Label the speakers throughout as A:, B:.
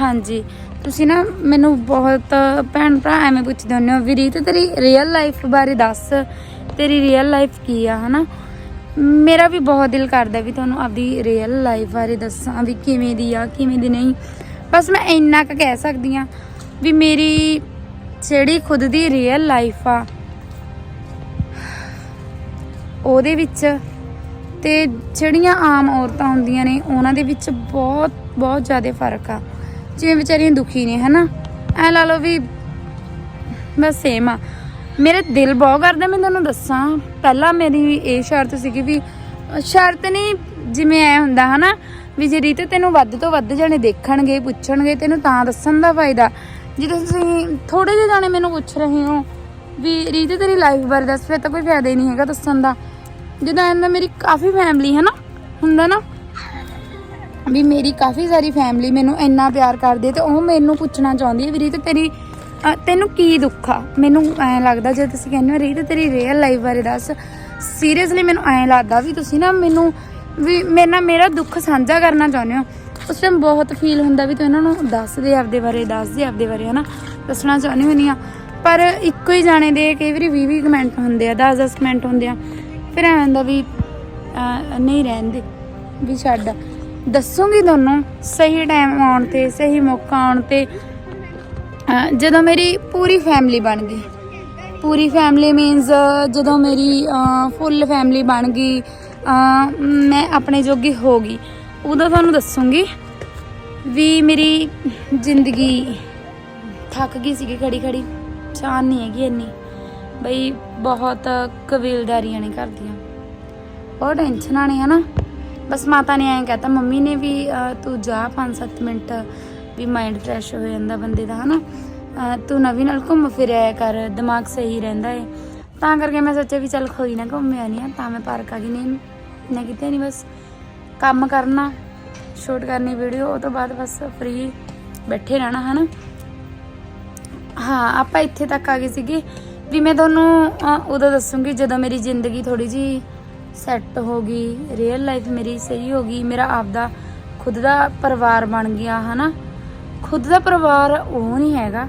A: ਹਾਂਜੀ। ਤੁਸੀਂ ਨਾ ਮੈਨੂੰ ਬਹੁਤ ਭੈਣ ਭਰਾ ਐਵੇਂ ਪੁੱਛਦੇ ਹੁੰਦੇ ਹੋ ਵੀ ਰੀਤ ਤੇਰੀ ਰੀਅਲ ਲਾਈਫ ਬਾਰੇ ਦੱਸ, ਤੇਰੀ ਰੀਅਲ ਲਾਈਫ ਕੀ ਆ? ਹਨਾ? ਮੇਰਾ ਵੀ ਬਹੁਤ ਦਿਲ ਕਰਦਾ ਵੀ ਤੁਹਾਨੂੰ ਆਪਦੀ ਰੀਅਲ ਲਾਈਫ ਬਾਰੇ ਦੱਸਾਂ ਵੀ ਕਿਵੇਂ ਦੀ ਆ, ਕਿਵੇਂ ਦੀ ਨਹੀਂ। ਬਸ ਮੈਂ ਇੰਨਾ ਕੁ ਕਹਿ ਸਕਦੀ ਆ ਵੀ ਮੇਰੀ ਜਿਹੜੀ ਖੁਦ ਦੀ ਰੀਅਲ ਲਾਈਫ ਆ, ਉਹਦੇ ਵਿੱਚ ਤੇ ਜਿਹੜੀਆਂ ਆਮ ਔਰਤਾਂ ਹੁੰਦੀਆਂ ਨੇ, ਉਹਨਾਂ ਦੇ ਵਿੱਚ ਬਹੁਤ ਬਹੁਤ ਜ਼ਿਆਦਾ ਫ਼ਰਕ ਆ। ਜਿਵੇਂ ਵਿਚਾਰੀਆਂ ਦੁਖੀ ਨੇ, ਹਨਾ? ਐ ਲਾ ਲਓ ਵੀ ਬਸ ਸੇਮ ਆ। ਮੇਰਾ ਦਿਲ ਬਹੁਤ ਕਰਦਾ, ਮੈਂ ਤੁਹਾਨੂੰ ਦੱਸਾਂ। ਪਹਿਲਾਂ ਮੇਰੀ ਇਹ ਸ਼ਰਤ ਸੀਗੀ ਵੀ, ਸ਼ਰਤ ਨਹੀਂ ਜਿਵੇਂ ਐ ਹੁੰਦਾ, ਹਨਾ? ਵੀ ਜੇ ਰੀਤ ਤੈਨੂੰ ਵੱਧ ਤੋਂ ਵੱਧ ਜਾਣੇ ਦੇਖਣਗੇ, ਪੁੱਛਣਗੇ, ਤੈਨੂੰ ਤਾਂ ਦੱਸਣ ਦਾ ਫਾਇਦਾ। ਜਦੋਂ ਤੁਸੀਂ ਥੋੜੇ ਜਿਹੇ ਜਾਣੇ ਮੈਨੂੰ ਪੁੱਛ ਰਹੇ ਹੋ ਵੀ ਰੀਤ ਤੇਰੀ ਲਾਈਫ ਬਾਰੇ ਦੱਸ, ਫਿਰ ਤਾਂ ਕੋਈ ਫਾਇਦਾ ਹੀ ਨਹੀਂ ਹੈਗਾ ਦੱਸਣ ਦਾ। ਜਿੱਦਾਂ ਐਂਦਾ ਮੇਰੀ ਕਾਫੀ ਫੈਮਿਲੀ ਹੈ ਨਾ ਹੁੰਦਾ ਨਾ? ਵੀ ਮੇਰੀ ਕਾਫੀ ਸਾਰੀ ਫੈਮਿਲੀ ਮੈਨੂੰ ਇੰਨਾ ਪਿਆਰ ਕਰਦੀ ਹੈ ਤੇ ਉਹ ਮੈਨੂੰ ਪੁੱਛਣਾ ਚਾਹੁੰਦੀ ਹੈ ਵੀ ਰੀਤ ਤੇਰੀ ਤੈਨੂੰ ਕੀ ਦੁੱਖ ਆ? ਮੈਨੂੰ ਐਂ ਲੱਗਦਾ ਜੇ ਤੁਸੀਂ ਕਹਿੰਦੇ ਹੋ ਰੀਤ ਤੇਰੀ ਰੀਅਲ ਲਾਈਫ ਬਾਰੇ ਦੱਸ। ਸੀਰੀਅਸਲੀ ਮੈਨੂੰ ਐਂ ਲੱਗਦਾ ਵੀ ਤੁਸੀਂ ਨਾ ਮੈਨੂੰ ਵੀ ਮੇਰੇ ਨਾਲ ਮੇਰਾ ਦੁੱਖ ਸਾਂਝਾ ਕਰਨਾ ਚਾਹੁੰਦੇ ਹੋ। ਉਸ ਟਾਈਮ ਬਹੁਤ ਫੀਲ ਹੁੰਦਾ ਵੀ ਤੂੰ ਇਹਨਾਂ ਨੂੰ ਦੱਸ ਦੇ ਆਪਦੇ ਬਾਰੇ ਦੱਸ ਦੇ ਆਪਦੇ ਬਾਰੇ ਹਨਾ? ਦੱਸਣਾ ਚਾਹੁੰਦੀ ਹੁੰਦੀ ਆ। ਪਰ ਇੱਕੋ ਹੀ ਜਾਣੇ ਦੇ ਕਈ ਵਾਰੀ 20 20 ਕਮੈਂਟ ਹੁੰਦੇ ਆ 10 10 ਕਮੈਂਟ ਹੁੰਦੇ ਆ। ਫਿਰ ਐਂ ਹੁੰਦਾ ਵੀ ਅਹ, ਨਹੀਂ ਰਹਿੰਦੇ ਵੀ ਛੱਡ। ਦੱਸੂਗੀ ਤੁਹਾਨੂੰ, ਸਹੀ ਟਾਈਮ ਆਉਣ ਤੇ, ਸਹੀ ਮੌਕਾ ਆਉਣ ਤੇ ਜਦੋਂ ਮੇਰੀ ਪੂਰੀ ਫੈਮਿਲੀ ਬਣ ਗਈ। ਪੂਰੀ ਫੈਮਿਲੀ ਮੀਨਸ ਜਦੋਂ ਮੇਰੀ ਫੁੱਲ ਫੈਮਿਲੀ ਬਣ ਗਈ ਮੈਂ ਆਪਣੇ ਜੋਗੀ ਹੋ ਗਈ। ਉਦੋਂ ਤੁਹਾਨੂੰ ਦੱਸੂਗੀ ਵੀ ਮੇਰੀ ਜ਼ਿੰਦਗੀ ਥੱਕ ਗਈ ਸੀਗੀ ਖੜੀ ਖੜੀ। ਚਾਹ ਨਹੀਂ ਹੈਗੀ ਇੰਨੀ। ਬਈ ਬਹੁਤ ਕਬੀਲਦਾਰੀਆਂ ਨੇ ਕਰਦੀਆਂ। ਬਹੁਤ ਟੈਨਸ਼ਨਾਂ ਨੇ ਹਨਾ? ਬਸ ਮਾਤਾ ਨੇ ਐਂ ਕਹਤਾ ਮੰਮੀ ਨੇ ਵੀ ਤੂੰ ਜਾ 5-7 ਮਿੰਟ ਵੀ ਮਾਈਂਡ ਫਰੈਸ਼ ਹੋ ਜਾਂਦਾ ਬੰਦੇ ਦਾ ਹਨਾ? ਅਹ, ਤੂੰ ਨਵੀਂ ਨਾਲ ਘੁੰਮ ਫਿਰਿਆ ਕਰ ਦਿਮਾਗ ਸਹੀ ਰਹਿੰਦਾ ਏ। ਤਾਂ ਕਰਕੇ ਮੈਂ ਸੋਚਿਆ ਵੀ ਚੱਲ ਕੋਈ ਨਾ ਘੁੰਮਿਆ ਨਹੀਂ ਆ ਤਾਂ ਮੈਂ ਪਾਰਕ ਆ ਗਈ ਨਹੀਂ ਨਾ ਕਿਤੇ ਨਹੀਂ ਬਸ ਕੰਮ ਕਰਨਾ ਸ਼ੂਟ ਕਰਨੀ ਵੀਡੀਓ ਉਹ ਤੋਂ ਬਾਅਦ ਬਸ ਫ੍ਰੀ ਬੈਠੇ ਰਹਿਣਾ ਹਨਾ? ਹਾਂ ਆਪਾਂ ਇੱਥੇ ਤੱਕ ਆ ਗਏ ਸੀਗੇ। ਵੀ ਮੈਂ ਤੁਹਾਨੂੰ ਉਦੋਂ ਦੱਸੂਗੀ ਜਦੋਂ ਮੇਰੀ ਜ਼ਿੰਦਗੀ ਥੋੜੀ ਜੀ ਸੈੱਟ ਹੋ ਗਈ ਰੀਅਲ ਲਾਈਫ ਮੇਰੀ ਸਹੀ ਹੋ ਗਈ, ਮੇਰਾ ਆਪਦਾ ਖੁਦ ਦਾ ਪਰਿਵਾਰ ਬਣ ਗਿਆ, ਹਨਾ? ਖੁਦ ਦਾ ਪਰਿਵਾਰ ਉਹ ਨਹੀਂ ਹੈਗਾ।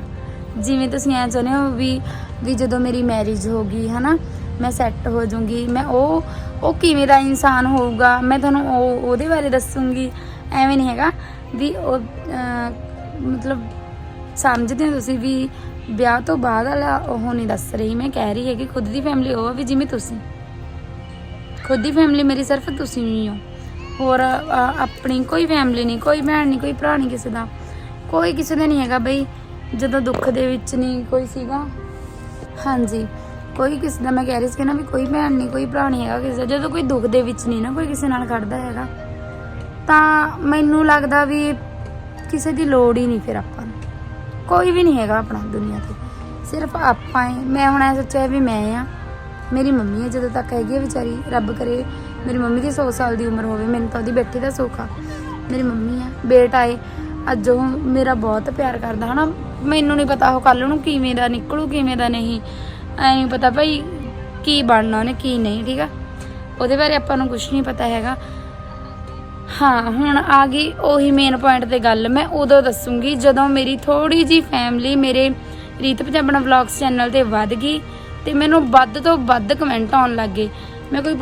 A: ਜਿਵੇਂ ਤੁਸੀਂ ਐ ਚਾਹੁੰਦੇ ਹੋ ਵੀ ਵੀ ਜਦੋਂ ਮੇਰੀ ਮੈਰਿਜ ਹੋ ਗਈ, ਹਨਾ, ਮੈਂ ਸੈੱਟ ਹੋ ਜਾਊਂਗੀ, ਮੈਂ ਉਹ ਉਹ ਕਿਵੇਂ ਦਾ ਇਨਸਾਨ ਹੋਊਗਾ, ਮੈਂ ਤੁਹਾਨੂੰ ਉਹ, ਉਹਦੇ ਬਾਰੇ ਦੱਸੂਗੀ। ਐਵੇਂ ਨਹੀਂ ਹੈਗਾ ਵੀ ਉਹ ਮਤਲਬ ਸਮਝਦੇ ਹੋ ਤੁਸੀਂ ਵੀ ਵਿਆਹ ਤੋਂ ਬਾਅਦ ਵਾਲਾ ਉਹ ਨਹੀਂ ਦੱਸ ਰਹੀ। ਮੈਂ ਕਹਿ ਰਹੀ ਹੈਗੀ, ਖੁਦ ਦੀ ਫੈਮਿਲੀ ਉਹ ਆ ਵੀ ਜਿਵੇਂ ਤੁਸੀਂ। ਖੁਦ ਦੀ ਫੈਮਿਲੀ ਮੇਰੀ ਸਿਰਫ ਤੁਸੀਂ ਹੀ ਹੋ। ਹੋਰ ਆਪਣੀ ਕੋਈ ਫੈਮਿਲੀ ਨਹੀਂ, ਕੋਈ ਭੈਣ ਨਹੀਂ, ਕੋਈ ਭਰਾ ਨਹੀਂ ਕਿਸੇ ਦਾ। ਕੋਈ ਕਿਸੇ ਦਾ ਨਹੀਂ ਹੈਗਾ ਬਈ, ਜਦੋਂ ਦੁੱਖ ਦੇ ਵਿੱਚ ਨਹੀਂ ਕੋਈ ਸੀਗਾ। ਹਾਂਜੀ, ਕੋਈ ਕਿਸੇ ਦਾ ਮੈਂ ਕਹਿ ਰਹੀ ਸੀ ਨਾ ਵੀ ਕੋਈ ਭੈਣ ਨਹੀਂ, ਕੋਈ ਭਰਾ ਨਹੀਂ ਹੈਗਾ ਕਿਸੇ ਦਾ। ਜਦੋਂ ਕੋਈ ਦੁੱਖ ਦੇ ਵਿੱਚ ਨਹੀਂ ਨਾ ਕੋਈ ਕਿਸੇ ਨਾਲ ਖੜਦਾ ਹੈਗਾ, ਤਾਂ ਮੈਨੂੰ ਲੱਗਦਾ ਵੀ ਕਿਸੇ ਦੀ ਲੋੜ ਹੀ ਨਹੀਂ ਫਿਰ ਆਪਾਂ ਨੂੰ। ਕੋਈ ਵੀ ਨਹੀਂ ਹੈਗਾ ਆਪਣਾ ਦੁਨੀਆ ਤੇ। ਸਿਰਫ ਆਪਾਂ ਹੀ, ਮੈਂ ਹੁਣ ਇਹ ਸੋਚਿਆ ਵੀ ਮੈਂ ਆ। ਮੇਰੀ ਮੰਮੀ ਹੈ, ਜਦੋਂ ਤੱਕ ਹੈਗੀ ਹੈ ਵਿਚਾਰੀ, ਰੱਬ ਕਰੇ ਮੇਰੀ ਮੰਮੀ ਦੀ 100 ਸਾਲ ਦੀ ਉਮਰ ਹੋਵੇ, ਮੈਨੂੰ ਤਾਂ ਉਹਦੀ ਬੈਠੀ ਦਾ ਸੁੱਖ ਆ। ਮੇਰੀ ਮੰਮੀ ਆ ਬੇਟਾ ਏ ਅੱਜ ਉਹ ਮੇਰਾ ਬਹੁਤ ਪਿਆਰ ਕਰਦਾ, ਹਨਾ? ਮੈਨੂੰ ਨਹੀਂ ਪਤਾ ਉਹ ਕੱਲ ਨੂੰ ਕਿਵੇਂ ਦਾ ਨਿਕਲੂ, ਕਿਵੇਂ ਦਾ ਨਹੀਂ। ਐ ਨਹੀਂ ਪਤਾ ਭਾਈ ਕੀ ਬਣਨਾ ਉਹਨੇ, ਕੀ ਨਹੀਂ, ਠੀਕ ਆ? ਉਹਦੇ ਬਾਰੇ ਆਪਾਂ ਨੂੰ ਕੁਝ ਨਹੀਂ ਪਤਾ ਹੈਗਾ। ਹਾਂ, ਹੁਣ ਆ ਗਈ ਉਹੀ ਮੇਨ ਪੁਆਇੰਟ ਤੇ ਗੱਲ। ਮੈਂ ਉਦੋਂ ਦੱਸੂਗੀ ਜਦੋਂ ਮੇਰੀ ਥੋੜੀ ਜੀ ਫੈਮਿਲੀ ਮੇਰੇ ਰੀਤ ਪੰਜਾਬਣਾ ਵਲੌਗਸ ਚੈਨਲ ਤੇ ਵੱਧ ਗਈ ਤੇ ਮੈਨੂੰ ਵੱਧ ਤੋਂ ਵੱਧ ਕਮੈਂਟ ਆਉਣ ਲੱਗ ਗਏ। ਮੈਂ ਕੋਈ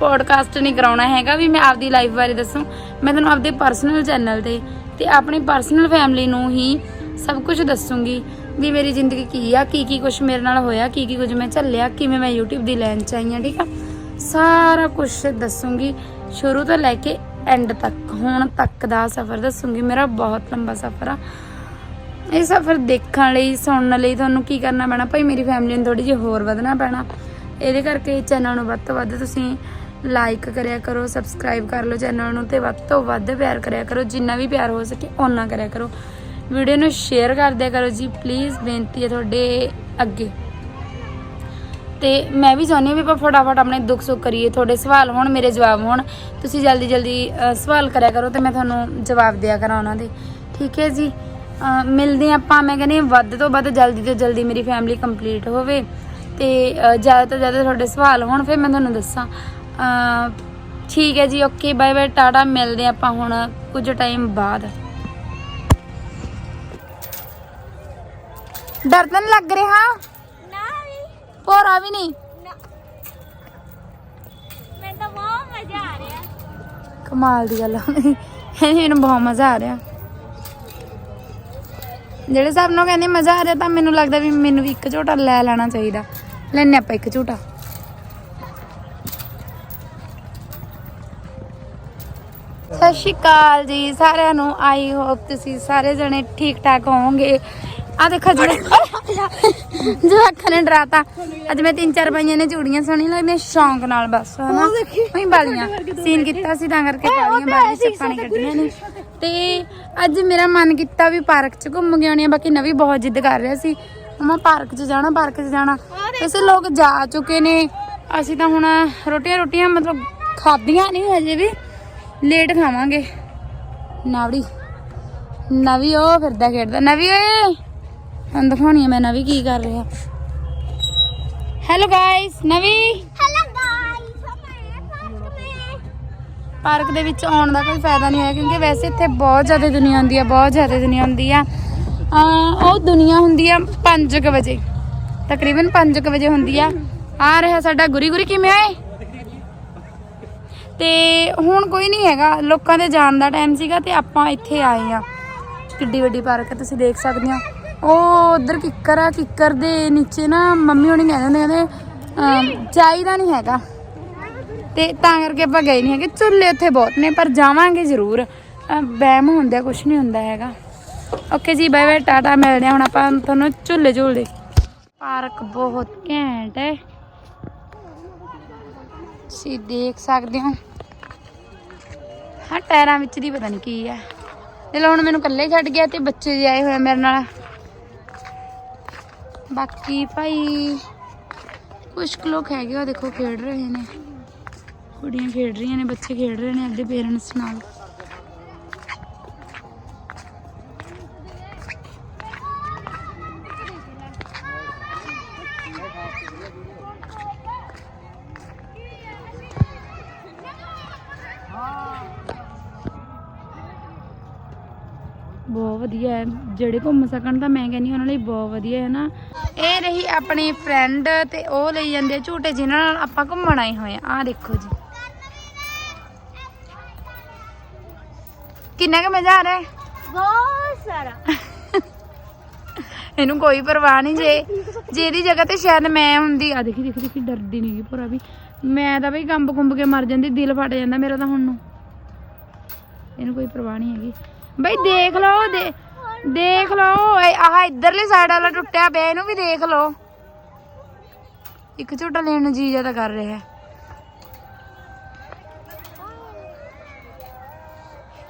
A: ਪੋਡਕਾਸਟ ਨਹੀਂ ਕਰਾਉਣਾ ਹੈਗਾ ਵੀ ਮੈਂ ਆਪਦੀ ਲਾਈਫ ਬਾਰੇ ਦੱਸੂ। ਮੈਂ ਤੁਹਾਨੂੰ ਆਪਦੇ ਪਰਸਨਲ ਚੈਨਲ ਤੇ ਤੇ ਆਪਣੀ ਪਰਸਨਲ ਫੈਮਿਲੀ ਨੂੰ ਹੀ ਸਭ ਕੁਝ ਦੱਸੂਗੀ ਵੀ ਮੇਰੀ ਜ਼ਿੰਦਗੀ ਕੀ ਆ, ਕੀ ਕੀ ਕੁਝ ਮੇਰੇ ਨਾਲ ਹੋਇਆ, ਕੀ ਕੀ ਕੁਝ ਮੈਂ ਝੱਲਿਆ, ਕਿਵੇਂ ਮੈਂ YouTube ਦੀ ਲਾਈਨ ਚ ਆਈ ਹਾਂ ਠੀਕ ਆ? ਸਾਰਾ ਕੁਝ ਦੱਸੂਗੀ ਸ਼ੁਰੂ ਤੋਂ ਲੈ ਕੇ ਐਂਡ ਤੱਕ, ਹੁਣ ਤੱਕ ਦਾ ਸਫ਼ਰ ਦੱਸੂਗੀ। ਮੇਰਾ ਬਹੁਤ ਲੰਬਾ ਸਫ਼ਰ ਆ। ਇਹ ਸਫ਼ਰ ਦੇਖਣ ਲਈ, ਸੁਣਨ ਲਈ ਤੁਹਾਨੂੰ ਕੀ ਕਰਨਾ ਪੈਣਾ? ਭਾਈ, ਮੇਰੀ ਫੈਮਿਲੀ ਨੂੰ ਥੋੜੀ ਜਿਹੀ ਹੋਰ ਵਧਣਾ ਪੈਣਾ। ਇਹਦੇ ਕਰਕੇ ਚੈਨਲ ਨੂੰ ਵੱਧ ਤੋਂ ਵੱਧ ਤੁਸੀਂ ਲਾਈਕ ਕਰਿਆ ਕਰੋ ਸਬਸਕ੍ਰਾਈਬ ਕਰ ਲਓ ਚੈਨਲ ਨੂੰ ਤੇ ਵੱਧ ਤੋਂ ਵੱਧ ਪਿਆਰ ਕਰਿਆ ਕਰੋ, ਜਿੰਨਾ ਵੀ ਪਿਆਰ ਹੋ ਸਕੇ ਓਨਾ ਕਰਿਆ ਕਰੋ। ਵੀਡੀਓ ਨੂੰ ਸ਼ੇਅਰ ਕਰ ਦਿਆ ਕਰੋ ਜੀ ਪਲੀਜ਼ ਬੇਨਤੀ ਹੈ ਤੁਹਾਡੇ ਅੱਗੇ। ਤੇ ਮੈਂ ਵੀ ਚਾਹੁੰਦੀ ਹਾਂ ਵੀ ਆਪਾਂ ਫਟਾਫਟ ਆਪਣੇ ਦੁੱਖ ਸੁੱਖ ਕਰੀਏ। ਤੁਹਾਡੇ ਸਵਾਲ ਹੋਣ, ਮੇਰੇ ਜਵਾਬ ਹੋਣ। ਤੁਸੀਂ ਜਲਦੀ ਜਲਦੀ ਸਵਾਲ ਕਰਿਆ ਕਰੋ ਤੇ ਮੈਂ ਤੁਹਾਨੂੰ ਜਵਾਬ ਦਿਆ ਕਰਾਂ ਉਹਨਾਂ ਦੇ। ਠੀਕ ਹੈ ਜੀ? ਮਿਲਦੇ ਹਾਂ ਆਪਾਂ ਮੈਂ ਕਹਿੰਦੀ ਹਾਂ ਵੱਧ ਤੋਂ ਵੱਧ ਜਲਦੀ ਤੋਂ ਜਲਦੀ ਮੇਰੀ ਫੈਮਿਲੀ ਕੰਪਲੀਟ ਹੋਵੇ ਤੇ ਜ਼ਿਆਦਾ ਤੋਂ ਜ਼ਿਆਦਾ ਤੁਹਾਡੇ ਸਵਾਲ ਹੋਣ ਫਿਰ ਮੈਂ ਤੁਹਾਨੂੰ ਦੱਸਾਂ। ਠੀਕ ਹੈ ਜੀ ਓਕੇ ਬਾਏ ਬਾਏ ਟਾਟਾ ਮਿਲਦੇ ਹਾਂ ਆਪਾਂ ਹੁਣ ਕੁਝ ਟਾਈਮ ਬਾਅਦ। ਡਰ ਤਾਂ ਲੱਗ ਰਿਹਾ?
B: ਨਾ ਵੀ।
A: ਭੋਰਾ ਵੀ ਨਹੀਂ?
B: ਮੈਨੂੰ ਤਾਂ ਬਹੁਤ ਮਜ਼ਾ ਆ ਰਿਹਾ।
A: ਕਮਾਲ ਦੀ ਗੱਲ ਆ। ਇਹਨੂੰ ਬਹੁਤ ਮਜ਼ਾ ਆ ਰਿਹਾ। ਜਿਹੜੇ ਸਭ ਨੂੰ ਕਹਿੰਦੇ ਮਜ਼ਾ ਆ ਰਿਹਾ ਤਾਂ ਮੈਨੂੰ ਲੱਗਦਾ ਵੀ ਮੈਨੂੰ ਵੀ ਇੱਕ ਝੋਟਾ ਲੈ ਲੈਣਾ ਚਾਹੀਦਾ। ਲੈਣੇ ਆਪਾਂ ਇੱਕ ਝੋਟਾ। ਸਤਿ ਸ਼੍ਰੀ ਅਕਾਲ ਜੀ ਸਾਰਿਆਂ ਨੂੰ। ਆਈ ਹੋਪ ਤੁਸੀਂ ਸਾਰੇ ਜਣੇ ਠੀਕ ਠਾਕ ਹੋਵੋਗੇ। ਆ ਦੇਖੋ ਜਿਹੜੇ ਜੋ ਅੱਖਾਂ ਨੇ ਡਰਾਤਾ। ਅੱਜ ਮੈਂ ਤਿੰਨ ਚਾਰ ਪਾਈਆਂ ਨੇ ਚੂੜੀਆਂ ਸੋਹਣੀਆਂ ਲੱਗਦੀਆਂ ਸ਼ੌਂਕ ਨਾਲ ਬਸ ਹਨਾ। ਉਹੀ ਬਾਲੀਆਂ। ਸੀਨ ਕੀਤਾ ਸੀ ਤਾਂ ਕਰਕੇ ਬਾਲੀਆਂ ਬਾਲੀਆਂ ਚੱਪਾਂ ਨੇ। ਕੱਢੀਆਂ ਨੇ ਤੇ ਅੱਜ ਮੇਰਾ ਮਨ ਕੀਤਾ ਵੀ ਪਾਰਕ 'ਚ ਘੁੰਮ ਕੇ ਆਉਣੀ ਆ, ਬਾਕੀ ਨਵੀਂ ਬਹੁਤ ਜਿੱਦ ਕਰ ਰਿਹਾ ਸੀ। ਮਮਾ ਪਾਰਕ 'ਚ ਜਾਣਾ, ਪਾਰਕ 'ਚ ਜਾਣਾ। ਵੈਸੇ ਲੋਕ ਜਾ ਚੁੱਕੇ ਨੇ। ਅਸੀਂ ਤਾਂ ਹੁਣ ਰੋਟੀਆਂ ਰੋਟੀਆਂ ਮਤਲਬ ਖਾਧੀਆਂ ਨਹੀਂ ਹਜੇ ਵੀ। ਲੇਟ ਖਾਵਾਂਗੇ। ਨਾਵੜੀ ਨਵੀ ਉਹ ਫਿਰਦਾ ਖੇਡਦਾ। ਨਵੀ ਓਏ! ਹੁਣ ਦਿਖਾਉਣੀ ਆ ਮੈਂ ਨਵੀ ਕੀ ਕਰ ਰਿਹਾ। Hello guys Navi
B: hello guys ਮੈਂ ਫਸਟ ਮੈਂ
A: ਪਾਰਕ ਦੇ ਵਿੱਚ ਆਉਣ ਦਾ ਕੋਈ ਫਾਇਦਾ ਨਹੀਂ ਹੋਇਆ ਕਿਉਂਕਿ ਵੈਸੇ ਇੱਥੇ ਬਹੁਤ ਜ਼ਿਆਦਾ ਦੁਨੀਆ ਹੁੰਦੀ ਆ, ਬਹੁਤ ਜ਼ਿਆਦਾ ਦੁਨੀਆ ਹੁੰਦੀ ਆ। ਉਹ ਦੁਨੀਆ ਹੁੰਦੀ ਆ 5:00 ਵਜੇ, ਤਕਰੀਬਨ 5:00 ਵਜੇ ਹੁੰਦੀ ਆ। ਆ ਰਿਹਾ ਸਾਡਾ ਗੁਰੀ ਗੁਰੀ ਕਿਵੇਂ ਆਏ? ਤੇ ਹੁਣ ਕੋਈ ਨਹੀਂ ਹੈਗਾ, ਲੋਕਾਂ ਦੇ ਜਾਣ ਦਾ ਟਾਈਮ ਸੀਗਾ ਤੇ ਆਪਾਂ ਇੱਥੇ ਆਏ ਆ। ਕਿੱਡੀ ਵੱਡੀ ਪਾਰਕ ਹੈ ਤੁਸੀਂ ਦੇਖ ਸਕਦੇ ਹੋ ਉਹ ਉਧਰ ਕਿੱਕਰ ਆ, ਕਿੱਕਰ ਦੇ ਨੀਚੇ ਨਾ ਮੰਮੀ ਹੋਣੀ ਕਹਿੰਦੇ ਹੁੰਦੇ ਕਹਿੰਦੇ ਚਾਹੀਦਾ ਨਹੀਂ ਹੈਗਾ। ਤੇ ਤਾਂ ਕਰਕੇ ਆਪਾਂ ਗਏ ਨਹੀਂ ਹੈਗੇ। ਝੁੱਲੇ ਉੱਥੇ ਬਹੁਤ ਨੇ, ਪਰ ਜਾਵਾਂਗੇ ਜ਼ਰੂਰ। ਅਹ ਵਹਿਮ ਹੁੰਦਾ ਕੁਝ ਨਹੀਂ ਹੁੰਦਾ ਹੈਗਾ। ਓਕੇ ਜੀ ਬਾਏ ਬਾਏ ਟਾਟਾ, ਮਿਲਦੇ ਹਾਂ ਹੁਣ ਆਪਾਂ ਤੁਹਾਨੂੰ ਝੁੱਲੇ ਝੁੱਲਦੇ। ਪਾਰਕ ਬਹੁਤ ਘੈਂਟ ਹੈ। ਤੁਸੀਂ ਦੇਖ ਸਕਦੇ ਹੋ। ਹਾਂ ਟਾਇਰਾਂ ਵਿੱਚ ਦੀ ਪਤਾ ਨਹੀਂ ਕੀ ਹੈ। ਤੇ ਲੋ ਹੁਣ ਮੈਨੂੰ ਇਕੱਲੇ ਛੱਡ ਗਿਆ ਤੇ ਬੱਚੇ ਜੇ ਆਏ ਹੋਏ ਮੇਰੇ ਨਾਲ। ਬਾਕੀ ਭਾਈ ਕੁਝ ਕੁ ਲੋਕ ਹੈਗੇ ਆ ਦੇਖੋ ਖੇਡ ਰਹੇ ਨੇ। ਕੁੜੀਆਂ ਖੇਡ ਰਹੀਆਂ ਨੇ, ਬੱਚੇ ਖੇਡ ਰਹੇ ਨੇ ਅੱਗੇ ਪੇਰੈਂਟਸ ਨਾਲ। ਬਹੁਤ ਵਧੀਆ ਹੈ। ਜਿਹੜੇ ਘੁੰਮ ਸਕਣ ਤਾਂ ਮੈਂ ਕਹਿੰਦੀ ਹਾਂ, ਉਹਨਾਂ ਲਈ ਬਹੁਤ ਵਧੀਆ ਹੈ ਨਾ। ਇਹ ਰਹੀ ਆਪਣੀ ਫਰੈਂਡ ਤੇ ਉਹ ਲਈ ਜਾਂਦੇ ਆ ਝੂਟੇ, ਜਿਨ੍ਹਾਂ ਨਾਲ ਆਪਾਂ ਘੁੰਮਣ ਆਏ ਹੋਏ ਆ ਆਹ ਦੇਖੋ ਜੀ। ਕਿੰਨਾ ਕੁ ਮਜ਼ਾ ਆ ਰਿਹਾ ਹੈ?
B: ਬਹੁਤ ਸਾਰਾ।
A: ਇਹਨੂੰ ਕੋਈ ਪਰਵਾਹ ਨਹੀਂ ਜੇ ਜੇ ਇਹਦੀ ਜਗ੍ਹਾ ਤੇ ਸ਼ਾਇਦ ਮੈਂ ਹੁੰਦੀ ਆ ਦੇਖੀ ਦੇਖੀ ਦੇਖੀ ਡਰਦੀ ਨਹੀਂਗੀ ਪੂਰਾ ਵੀ। ਮੈਂ ਤਾਂ ਬਈ ਕੰਬ ਕੁੰਬ ਕੇ ਮਰ ਜਾਂਦੀ ਦਿਲ ਫਟ ਜਾਂਦਾ ਮੇਰਾ ਤਾਂ ਹੁਣ ਨੂੰ। ਇਹਨੂੰ ਕੋਈ ਪਰਵਾਹ ਨਹੀਂ ਹੈਗੀ। ਬਈ ਦੇਖ ਲਓ ਦੇ ਦੇਖ ਲਓ ਆਹ ਇਧਰਲੀ ਸਾਈਡ ਵਾਲਾ ਟੁੱਟਿਆ ਪਿਆ ਇਹਨੂੰ ਵੀ ਦੇਖ ਲਓ। ਇੱਕ ਝੋਟਾ ਲੈਣ ਨੂੰ ਜੀ ਜ਼ਿਆਦਾ ਕਰ ਰਿਹਾ ਹੈ।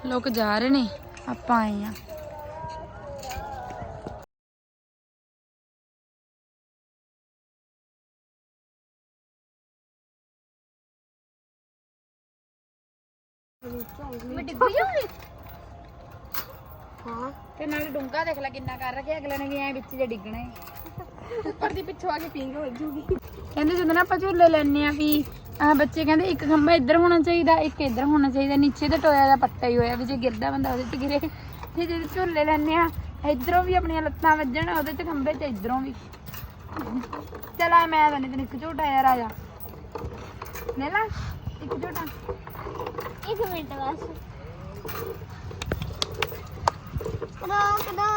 A: ਲੋਕ ਜਾ ਰਹੇ ਨੇ ਆਪਾਂ ਆਏ ਆ
B: ਮੈਂ ਡਿੱਗ ਜਾਊਂਗੀ ਹਾਂ।
A: ਤੇ ਨਾਲੇ ਡੂੰਗਾ ਦੇਖ ਲੈ ਕਿੰਨਾ ਕਰ ਰੱਖਿਆ ਅਗਲੇ ਨੇ ਵੀ ਐ ਵਿੱਚ ਜੇ ਡਿੱਗਣਾ ਹੈ
B: ਉੱਪਰ ਦੀ ਪਿੱਛੋਂ ਆ ਕੇ ਪਿੰਗ ਹੋ ਜੂਗੀ।
A: ਕਹਿੰਦੇ ਜਦੋਂ ਨਾ ਆਪਾਂ ਝੂਲੇ ਲੈਣੇ ਆ ਵੀ ਆਹ ਬੱਚੇ ਕਹਿੰਦੇ ਇੱਕ ਖੰਭਾ ਇੱਧਰ ਹੋਣਾ ਚਾਹੀਦਾ ਇੱਕ ਇੱਧਰ ਹੋਣਾ ਚਾਹੀਦਾ। ਨੀਚੇ ਤੇ ਟੋਇਆ ਦਾ ਪੱਟਾ ਹੀ ਹੋਇਆ ਵੀ ਜੇ ਗਿਰਦਾ ਬੰਦਾ ਉਹਦੇ ਤੇ ਗਿਰੇ। ਤੇ ਜਦੋਂ ਝੂਲੇ ਲੈਣੇ ਆ ਇੱਧਰੋਂ ਵੀ ਆਪਣੀਆਂ ਲੱਤਾਂ ਵੱਜਣ ਉਹਦੇ ਤੇ ਖੰਭੇ ਤੇ ਇੱਧਰੋਂ ਵੀ। ਚਲ ਆ ਮੈਂ ਤਾਂ ਨਹੀਂ ਤੈਨੂੰ ਇੱਕ ਝੂਟਾ ਯਾਰ ਆ ਜਾ। ਲੈ ਲਾ ਇੱਕ ਝੂਟਾ।
B: ਇੱਕ ਮਿੰਟ ਬਸ। ਰੋਕ ਦੋ।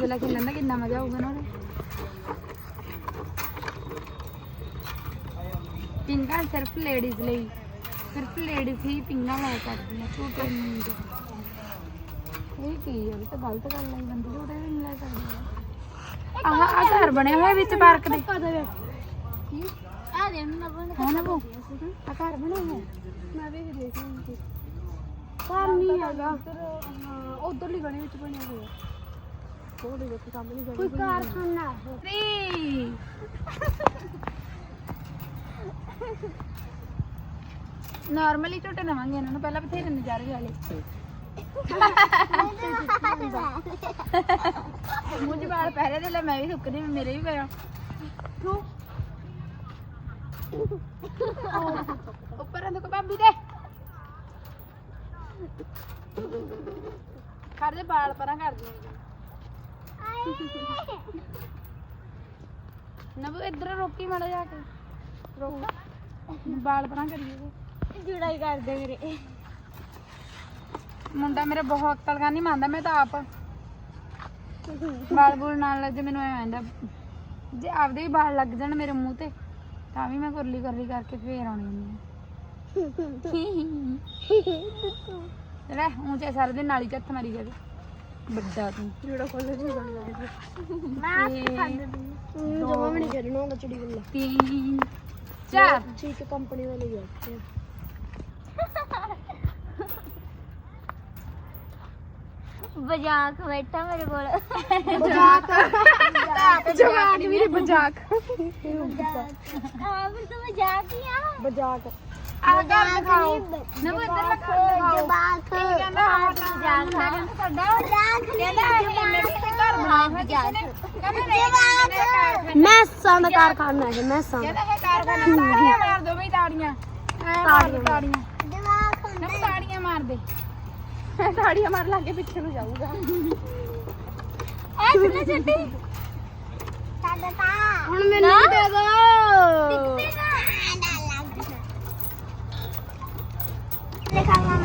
A: ਵਾਲਾ ਖੇਲਣ ਦਾ ਕਿੰਨਾ ਮਜ਼ਾ ਆਊਗਾ ਨਾ ਉਹਦੇ। ਪਿੰਗਾ ਸਿਰਫ ਲੇਡੀਜ਼ ਲਈ ਸਿਰਫ ਲੇਡੀਜ਼ ਹੀ ਪਿੰਗਾ ਲੈ ਸਕਦੀਆਂ ਨਹੀਂ ਹੁੰਦੇ ਇਹ ਕੀ ਹੈ ਇਹ ਤਾਂ ਗਲਤ ਗੱਲ ਹੈ ਬੰਦੇ ਵੀ ਨਹੀਂ ਲੈ ਸਕਦੇ। ਆਹ ਆ ਘਰ ਬਣਿਆ ਹੋਇਆ ਵਿੱਚ ਪਾਰਕ ਦੇ।
B: ਆ ਦੇ ਨਾ ਬਣ
A: ਹੈ ਨਾ ਉਹ ਆ ਘਰ ਬਣਿਆ ਹੋਇਆ
B: ਮੈਂ ਵੀ ਦੇਖ ਰਹੀ
A: ਘਰ ਨਹੀਂ ਹੈਗਾ।
B: ਹਾਂ ਉਧਰਲੀ ਗਲੀ ਵਿੱਚ ਬਣਿਆ ਹੋਇਆ ਥੋੜੀ ਦੇਖੋ ਸਾਹਮਣੇ ਗਲੀ ਕੋਈ ਕਾਰਖਾਨਾ। ਹੈ
A: ਵੀ ਨਾਰਮਲੀ ਝੂਟੇ ਦਵਾਂਗੇ ਇਹਨਾਂ ਨੂੰ ਪਹਿਲਾਂ ਬਥੇਰੇ ਨਜ਼ਾਰੇ ਵਾਲੇ ਮੂੰਹ ਜਵਾਲ ਪਹਿਰੇ ਦੇ ਲੈ ਮੈਂ ਵੀ ਸੁੱਕਦੀ ਮੇਰੇ ਵੀ ਪਿਆ ਤੂੰ? ਉੱਪਰ ਦੇਖੋ ਭਾਬੀ ਦੇ। ਖੜ ਦੇ ਬਾਲ ਪਰਾਂ ਕਰ ਦਿਆਂ ਨਵ ਇੱਧਰ ਰੋਕੀ ਮੜਾ ਜਾ ਕੇ। ਰੋਕ। ਬਾਲ ਪਰਾਂ ਕਰੀਏ
B: ਜੁੜਾਈ ਕਰਦੇ ਮੇਰੇ।
A: ਮੁੰਡਾ ਮੇਰਾ ਬਹੁਤ ਤਲਗਾ ਨਹੀਂ ਮੰਨਦਾ ਮੈਂ ਤਾਂ ਆਪ ਬਾਲ ਬੂਲ ਨਾਲ ਲੱਗੇ ਮੈਨੂੰ ਐਂ ਆਂਦਾ ਜੇ ਆਪਦੇ ਹੀ ਬਾਲ ਲੱਗ ਜਾਣ ਮੇਰੇ ਮੂੰਹ ਤੇ ਤਾਂ ਵੀ ਮੈਂ ਕੁਰਲੀ ਕੁਰਲੀ ਕਰਕੇ ਫੇਰ ਆਉਣੀ ਹੁੰਦੀ ਲੈ ਉਂਚੇ ਸਾਰੇ ਦੇ ਨਾਲ ਹੀ ਝੱਥ ਮਾਰੀ ਜਾਵੇ। ਵੱਡਾ ਤੂੰ।
B: ਜੁੜਾ ਖੋਲੇ ਨਹੀਂ ਬਣਦਾ
A: ਤੇ
B: ਜਮਾ ਵੀ ਨਹੀਂ ਕਰਨਾ ਹੁੰਦਾ ਚਿੜੀ ਗੱਲਾਂ।
A: ਤਿੰਨ ਚਾਰ
B: ਠੀਕ ਕੰਪਨੀ ਵਾਲੇ ਹੀ ਆ।
C: ਬਜਾਕ ਬੈਠਾ ਮੇਰੇ ਕੋਲ।
B: ਬਜਾਕ ਜਵਾਕ ਵੀ ਨਹੀਂ ਬਜਾਕ
C: ਆ ਫਿਰ ਤੂੰ ਬਜਾਕ ਹੀ ਆ।
B: ਬਜਾਕ
A: ਆ ਕਰ ਦਿਖਾਓ ਨਾ ਉਹ ਇੱਧਰ
C: ਜਵਾਕ।
A: ਇਹ ਕਹਿੰਦਾ ਕਹਿੰਦਾ ਮੇਰੇ ਘਰ ਬਣਾਇਆ ਕਹਿੰਦਾ
B: ਦਾ ਕਾਰਖਾਨਾ ਹੈ ਮੈਸਾਂ
A: ਕਹਿੰਦਾ ਇਹ ਕਾਰਖਾਨਾ ਤਾੜੀਆਂ ਮਾਰ ਦੋ ਬਈ ਤਾੜੀਆਂ। ਐ ਮਾਰ ਦੋ ਤਾੜੀਆਂ।
C: ਜਵਾਕ
A: ਨਾ ਤਾੜੀਆਂ ਮਾਰ ਦੇ।
B: ਤਾੜੀਆਂ ਮਾਰ ਲਾ ਕੇ ਪਿੱਛੇ ਨੂੰ ਜਾਊਗਾ।
C: ਐ ਸੁਣਾ ਛੱਡੀ? ਸਾਡਾ ਤਾਂ
B: ਹੁਣ ਮੈਨੂੰ ਵੀ ਦੇ ਦੋ।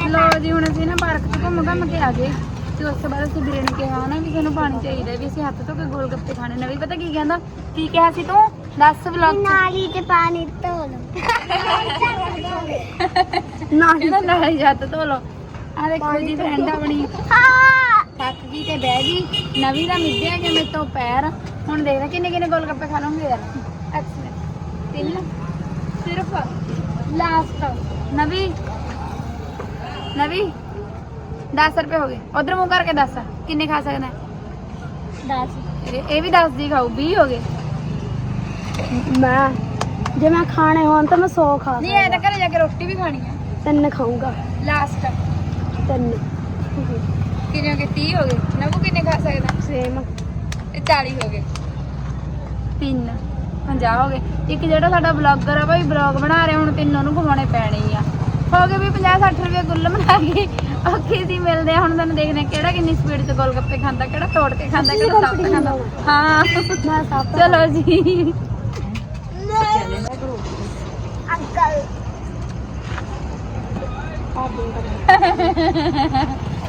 A: ਲੋ ਜੀ ਹੁਣ ਅਸੀਂ ਨਾ ਪਾਰਕ 'ਚ ਘੁੰਮ ਘੁੰਮ ਕੇ ਆ ਗਏ। ਤੇ ਉਸ ਤੋਂ ਬਾਅਦ ਅਸੀਂ ਵੀਰੇ ਨੂੰ ਕਿਹਾ ਨਾ ਵੀ ਸਾਨੂੰ ਪਾਣੀ ਚਾਹੀਦਾ ਵੀ ਅਸੀਂ ਹੱਥ ਧੋ ਕੇ ਗੋਲ ਗੱਪੇ ਖਾਣੇ ਨੇ। ਵੀ ਪਤਾ ਕੀ ਕਹਿੰਦਾ? ਕੀ ਕਿਹਾ ਸੀ ਤੂੰ? ਦੱਸ ਵਲੌਗ
C: ਨਾਲੀ ਤੇ ਪਾਣੀ ਧੋ ਲਓ
B: ਨਾ
A: ਕਹਿੰਦਾ ਨਾਲ ਹੀ ਹੱਥ ਧੋ ਲਓ ਆ ਦੇਖੋ ਜੀ ਫਰੈਂਡ ਆਪਣੀ ਥੱਕ ਗਈ ਤੇ ਬਹਿ ਗਈ। ਨਵੀਂ ਦਾ ਮਿੱਧਿਆ ਕਿ ਮੇਰੇ ਤੋਂ ਪੈਰ। ਹੁਣ ਦੇਖਦਾ ਕਿੰਨੇ ਕਿੰਨੇ ਗੋਲ ਗੱਪੇ ਖਾ ਲਵਾਂਗੇ ਯਾਰ। ਐਕਸਲੈਂਟ ਤਿੰਨ। ਸਿਰਫ ਲਾਸਟ ਨਵੀਂ। ਨਵੀਂ। 10 ਰੁਪਏ ਹੋ ਗਏ। ਉਧਰ ਮੂੰਹ ਕਰਕੇ ਦੱਸ। ਕਿੰਨੇ ਖਾ ਸਕਦਾ? ਹੈ?
C: ਦੱਸ।
A: ਇਹ ਇਹ ਵੀ 10 ਦੀ ਖਾਊ 20 ਹੋ ਗਏ।
B: ਮੈਂ ਜੇ ਮੈਂ ਖਾਣੇ ਹੋਣ ਤਾਂ ਮੈਂ 100 ਖਾ
A: ਨਹੀਂ ਐ ਤਾਂ ਘਰੇ ਜਾ ਕੇ ਰੋਟੀ ਵੀ ਖਾਣੀ ਹੈ
B: ਤਿੰਨ ਖਾਊਂਗਾ।
A: ਲਾਸਟ
B: ਤਿੰਨ।
A: ਕਿੰਨੇ ਹੋ ਗਏ? 30 ਹੋ ਗਏ? ਨਵੂ ਕਿੰਨੇ ਖਾ ਸਕਦਾ?
B: ਸੇਮ
A: ਤੇ 40 ਹੋ ਗਏ। ਤਿੰਨ। 50 ਹੋ ਗਏ। ਇੱਕ ਜਿਹੜਾ ਸਾਡਾ ਬਲੌਗਰ ਆ ਭਾਈ ਬਲੌਗ ਬਣਾ ਰਿਹਾ ਹੁਣ ਤਿੰਨ ਉਹਨੂੰ ਘੁਮਾਉਣੇ ਪੈਣੇ ਆ। ਹੋ ਗਏ ਵੀ 50 60 ਰੁਪਏ ਗੁੱਲ ਬਣਾ ਕੇ ਓਕੇ ਸੀ ਮਿਲਦੇ ਆ। ਹੁਣ ਤੁਹਾਨੂੰ ਦੇਖਦੇ ਆ ਕਿਹੜਾ ਕਿੰਨੀ ਸਪੀਡ 'ਚ ਗੋਲ ਗੱਪੇ ਖਾਂਦਾ ਕਿਹੜਾ ਤੋੜ ਕੇ ਖਾਂਦਾ ਕਿਹੜਾ ਸੱਪ ਖਾਂਦਾ। ਹਾਂ। ਚਲੋ ਜੀ।
C: ਅੰਕਲ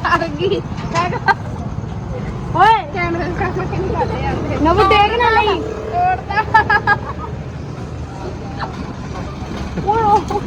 A: ਆ ਗਈ
B: ਓਏ ਕੈਮਰੇ ਦਾ ਕੰਮ ਕਿੰਨੀ ਕਰਦੇ ਆ ਨਵ ਦੇਖ ਨਾ ਲਈ।
A: ਤੋੜਦਾ।
B: ਓਏ।